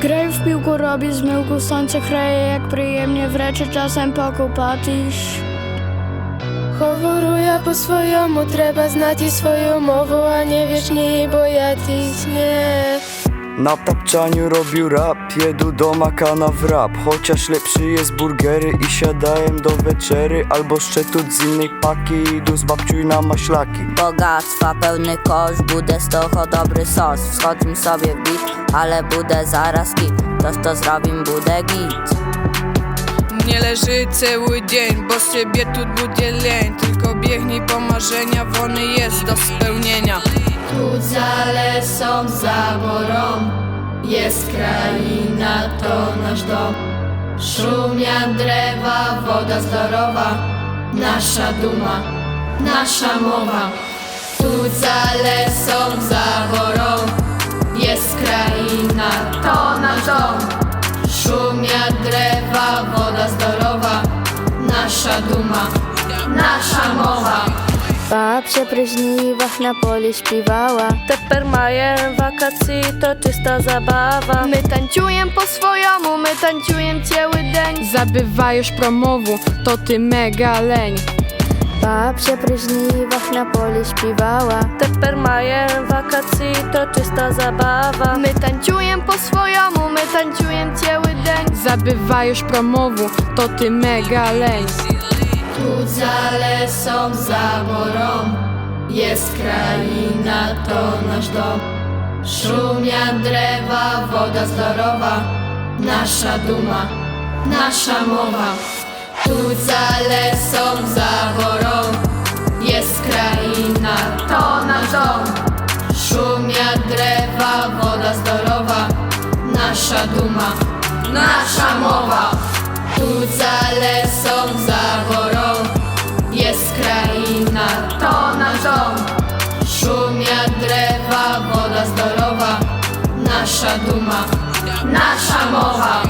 Graj w piłku, robię z myłku, słońce chraje jak przyjemnie, w wreczy czasem pokupatisz. Choworuję po swojemu, trzeba znać i swoją mowę, a nie wiesz nie, bo ja tyś nie. Na tapczaniu robił rap, jedu do makana w rap. Chociaż lepszy jest burgery i siadałem do wieczery Albo szczetut z innej paki, idu z babciuj na maślaki. Bogactwa pełny kosz, budę z toho dobry sos. Wschodzim sobie w bit, ale budę zaraz kit. Toż to zrobim budę git. Nie leży cały dzień, bo z ciebie tu będzie leń. Tylko biegnij po marzenia, wony jest do spełnienia Tu za lesą, za borą Jest kraina, to nasz dom. Szumia drewa, woda zdrowa Nasza duma, nasza mowa. Tu za lesą, za borą Jest kraina, to nasz dom. Szumia drewa, woda zdrowa Nasza duma, nasza mowa Babcia przy na polu śpiewała. Tepper mają wakacji, to czysta zabawa. My tańczujem po swojemu, my tańczujem cały dzień. Zabywajesz promowu, to ty mega leń. Babcia przy na polu śpiewała. Tepper mają wakacji, to czysta zabawa. My tańczujem po swojemu, my tańczujem cały dzień. Zabywajesz promowu, to ty mega leń. Tu za lesą, za borą Jest kraina, to nasz dom. Szumia drewa, woda zdrowa. Nasza duma, nasza mowa. Tu za lesą, za borą Jest kraina, to nasz dom. Szumia drewa, woda zdrowa. Nasza duma, nasza mowa. Tu za lesą, za drewa, woda zdrowa Nasza duma, nasza mowa